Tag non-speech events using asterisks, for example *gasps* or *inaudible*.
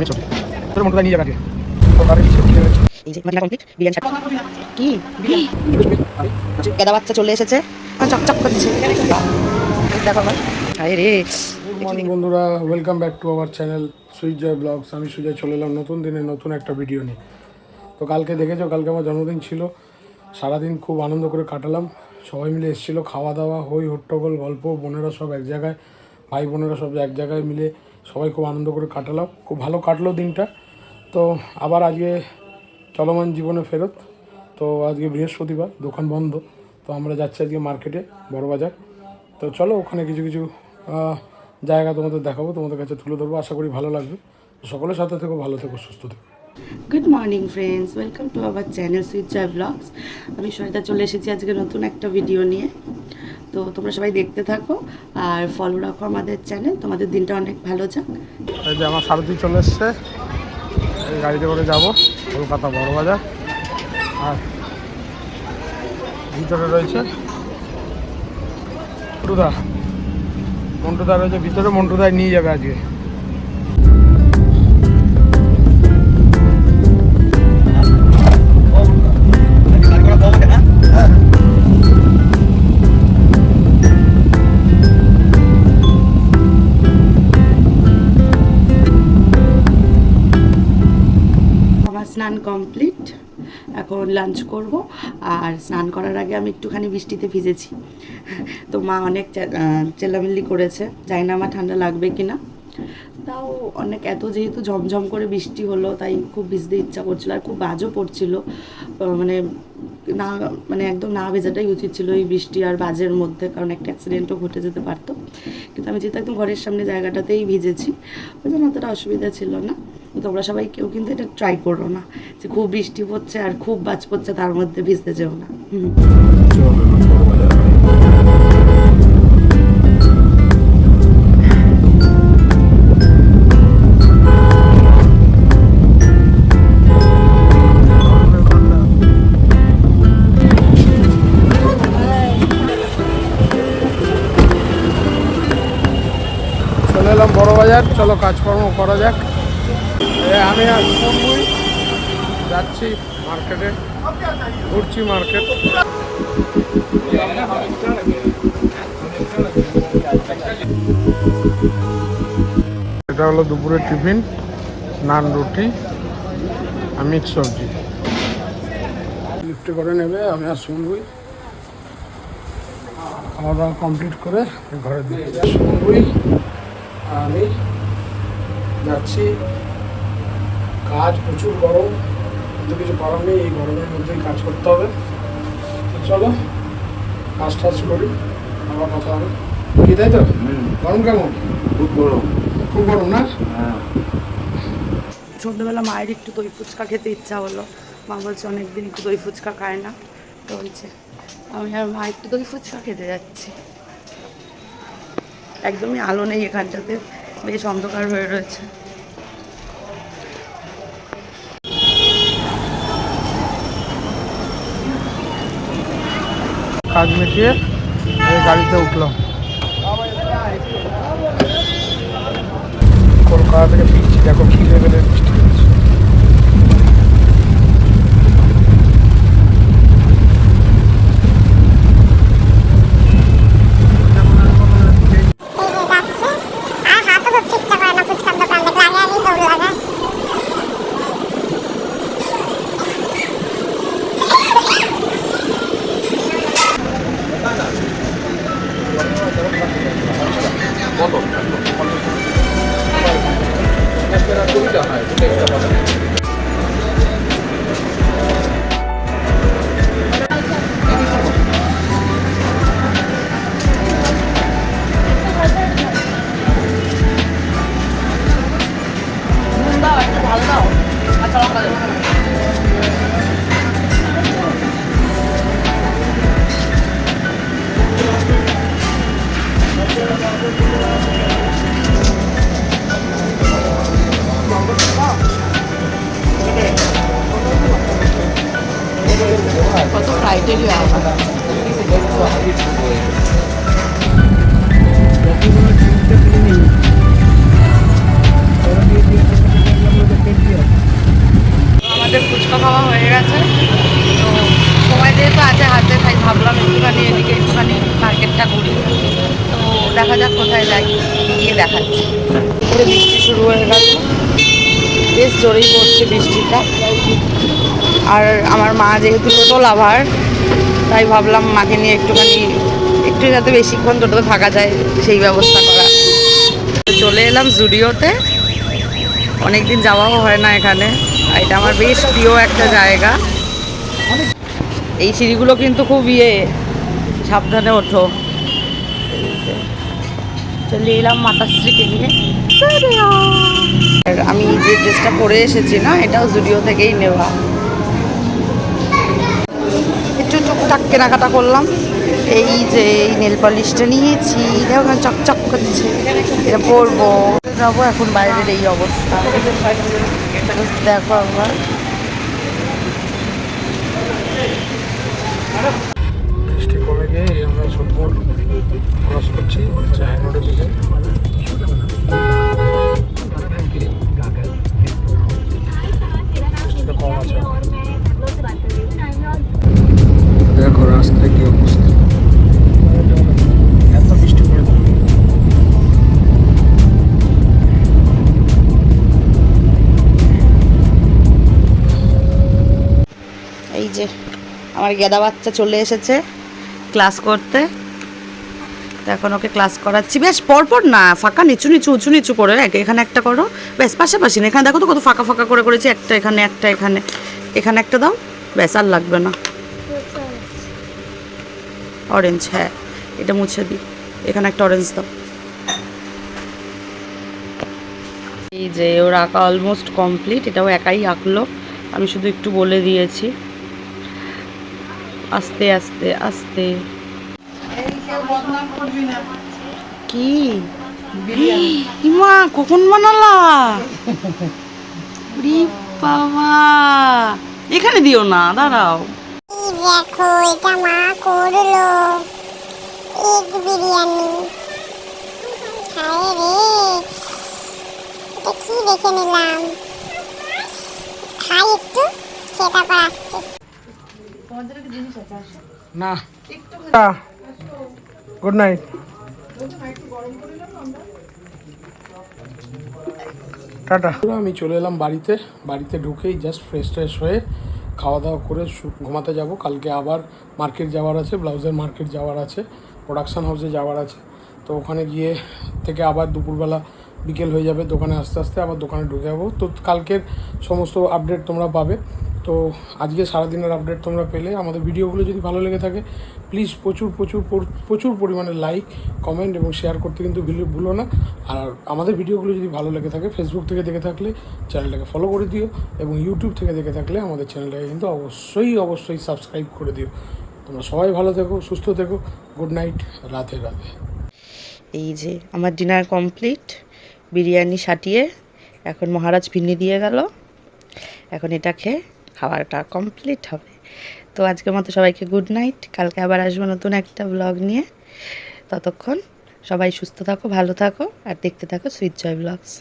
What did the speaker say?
অনেক সবজি তোর মনটা নিয়ে যাবে আগে তো গাড়ি পিছিয়ে পিছিয়ে যাচ্ছে এই যে মশলা কমপ্লিট বিরিয়ানি কি? গেদা বাচ্চা চলে এসেছে। আর চকচক করছে দেখো আমার রে। গুড মর্নিং বন্ধুরা। Welcome back to our channel sweet Joy vlogs আমি সুজয় চলে এলাম নতুন দিনে নতুন একটা ভিডিও নিয়ে। তো কালকে দেখেছ কালকে আমার জন্মদিন ছিল। সারাদিন খুব আনন্দ করে কাটালাম। সবাই মিলে এসেছিল খাওয়া দাওয়া হই হট্টগোল গল্প বোনেরা সব এক জায়গায়। ভাই বোনেরা সব এক জায়গায় মিলে সবাই খুব আনন্দ করে কাটালাম। খুব ভালো কাটলো দিনটা। তো আবার আজকে চলমান জীবনে ফেরত। তো আজকে বৃহস্পতিবার, দোকান বন্ধ। তো আমরা যাচ্ছি আজকে মার্কেটে বড় বাজার। তো চলো ওখানে কিছু কিছু জায়গা তোমাদের দেখাবো, তোমাদের কাছে তুলে ধরবো। আশা করি ভালো লাগবে। সকলের সাথে থেকো, ভালো থেকো, সুস্থ থেকো। Good morning friends welcome to our channel sweet Joy vlogs আমি সরিতা চলে এসেছি আজকে নতুন একটা ভিডিও নিয়ে। তো তোমরা সবাই দেখতে থাকো আর ফলো রাখো আমাদের চ্যানেল তোমাদের দিনটা অনেক ভালো যাক। এই যে আমার সারথি চলে এসছে। গাড়িতে করে যাব, কলকাতা বড় বাজার আর ভিতরে রয়েছে মন্টুদা। মন্টুদা রয়েছে, ভিতরে মন্টুদায় নিয়ে যাবে আজকে। এখন লাঞ্চ করব। আর স্নান করার আগে আমি একটুখানি বৃষ্টিতে ভিজেছি। তো মা অনেক চে- চেল্লামিল্লি করেছে। জানি না আমার ঠান্ডা লাগবে কি না তাও অনেক, এত যেহেতু ঝমঝম করে বৃষ্টি হলো, তাই খুব ভিজতে ইচ্ছা করছিল আর খুব বাজও পড়ছিল। মানে না মানে একদম না ভেজাটাই উচিত ছিল এই বৃষ্টি আর বাজের মধ্যে, কারণ একটা অ্যাক্সিডেন্টও ঘটে যেতে পারতো। কিন্তু আমি যেহেতু একদম ঘরের সামনে জায়গাটাতেই ভিজেছি, ওই জন্য অতটা অসুবিধা ছিল না। তোমরা সবাই কেউ কিন্তু এটা ট্রাই করো না। যে খুব বৃষ্টি পড়ছে আর খুব বাজ পড়ছে, তার মধ্যে ভিজতে যেও না। চলে বড় বাজার চলো কাজকর্ম করা যাক। আমি আর সন্মুই যাচ্ছি মার্কেটে, ঘুরছি মার্কেট। এটা হলো দুপুরের টিফিন, নান, রুটি, আর মিক্স সবজি। লিফটে করে নেবে, আমি আর শুনবই খাওয়া দাওয়া কমপ্লিট করে ঘরে দিকে শুনবই আমি যাচ্ছি কাজ প্রচুর গরম কিন্তু কিছু করার নেই এই গরমের মধ্যেই কাজ করতে হবে। তো চলো কাজ টাজ করি আবার কথা হবে। কি তাই তো? গরম কেমন? খুব গরম। খুব গরম না? হ্যাঁ। সন্ধ্যেবেলা মায়ের একটু দই ফুচকা খেতে ইচ্ছা হলো। মা বলছে অনেকদিন একটু দই ফুচকা খায় না। তো বলছে আমি আর মা একটু দই ফুচকা খেতে যাচ্ছি। একদমই আলো নেই এখানটাতে বেশ অন্ধকার হয়ে রয়েছে। কাজ মিটিয়ে গাড়িতে উঠলাম। কলকাতা থেকে বৃষ্টি দেখো কী লেভেলের বৃষ্টি ক্রাইটেরিয়া ভাতটা খাওয়া হয়ে গেছে। তো সময় যেহেতু আছে হাতে, তাই ভাবলাম একটুখানি এদিকে একটুখানি মার্কেটটা ঘুরি। তো দেখা যাক কোথায় যাই, গিয়ে দেখাচ্ছি। পুরো বৃষ্টি শুরু হয়ে গেল। বেশ জোরেই পড়ছে বৃষ্টিটা। আর আমার মা যেহেতু টোটো লাভার তাই ভাবলাম মাকে নিয়ে একটুখানি, একটু যাতে বেশিক্ষণ টোটোতে থাকা যায়, সেই ব্যবস্থা করা। চলে এলাম জুডিওতে। অনেকদিন যাওয়াও হয় না এখানে। আর এটা আমার বেশ প্রিয় একটা জায়গা। এই সিঁড়িগুলো কিন্তু খুব ইয়ে সাবধানে ওঠো। চলে এলাম মাতাশ্রীকে নিয়ে। আমি যে ড্রেসটা পরে এসেছি না এটাও জুডিও থেকেই নেওয়া। একটু টুকটাক কেনাকাটা করলাম। এই যে এই নেল পলিশটা নিয়েছি কেমন চকচক করছে। এটা পরবো। যাব এখন বাইরের এই অবস্থা। দেখো আবার বৃষ্টি কমে গিয়ে আমরা ক্রস করছি জাহানোডের দিকে। দেখো রাস্তায় কি অবস্থা এই যে, আমার গেদা বাচ্চা চলে এসেছে ক্লাস করতে এখন ওকে ক্লাস করাচ্ছি। বেশ, পরপর না, ফাঁকা, নিচু নিচু, উঁচু, নিচু করে। এক- এখানে একটা করো। বেশ, পাশাপাশি না, এখানে দেখো তো কত ফাঁকা ফাঁকা করে করেছি। একটা এখানে একটা এখানে। এখানে একটা দাও। ব্যাস আর লাগবে না। অরেঞ্জ হ্যাঁ এটা মুছে দিই এখানে একটা অরেঞ্জ দাও। এই যে, ওর আঁকা অলমোস্ট কমপ্লিট এটাও একাই আঁকলো। আমি শুধু একটু বলে দিয়েছি। আস্তে আস্তে আস্তে। কি? *gasps* ইমা কখন বানালা? বাবা। এখানে দিও না দাঁড়াও। এই দেখো এটা মা করল। এগ বিরিয়ানি। হায় রে। এটা কি দেখে নিলাম? খাই একটু খেয়ে তারপর আসছি। না। গুড নাইট টাটা আমি চলে এলাম বাড়িতে। বাড়িতে ঢুকেই জাস্ট ফ্রেশ ট্রেশ হয়ে খাওয়া দাওয়া করে ঘুমাতে যাব। কালকে আবার মার্কেট যাওয়ার আছে, ব্লাউজের মার্কেট যাওয়ার আছে প্রোডাকশন হাউসে যাওয়ার আছে। তো ওখানে গিয়ে থেকে আবার দুপুরবেলা বিকেল হয়ে যাবে দোকানে আস্তে আস্তে আবার দোকানে ঢুকে যাব। তো কালকের সমস্ত আপডেট তোমরা পাবে। তো আজকে সারাদিনের আপডেট তোমরা পেলে। আমাদের ভিডিওগুলো যদি ভালো লেগে থাকে প্লিজ প্রচুর প্রচুর প্রচুর পরিমাণে লাইক কমেন্ট এবং শেয়ার করতে কিন্তু ভুলে- না। আর আমাদের ভিডিওগুলো যদি ভালো লেগে থাকে ফেসবুক থেকে দেখে থাকলে চ্যানেলটাকে ফলো করে দিও এবং ইউটিউব থেকে দেখে থাকলে আমাদের চ্যানেলটাকে কিন্তু অবশ্যই অবশ্যই সাবস্ক্রাইব করে দিও। তোমরা সবাই ভালো থেকো, সুস্থ থেকো। Good night Radhe Radhe. এই যে আমার ডিনার কমপ্লিট বিরিয়ানি সাটিয়ে, এখন মহারাজ ভিন্নি দিয়ে গেল। এখন এটা খেয়ে খাওয়াটা কমপ্লিট হবে। তো আজকের মতো সবাইকে গুড নাইট কালকে আবার আসব নতুন একটা ব্লগ নিয়ে। ততক্ষণ সবাই সুস্থ থাকো, ভালো থাকো, আর দেখতে থাকো সুইট জয় ব্লগস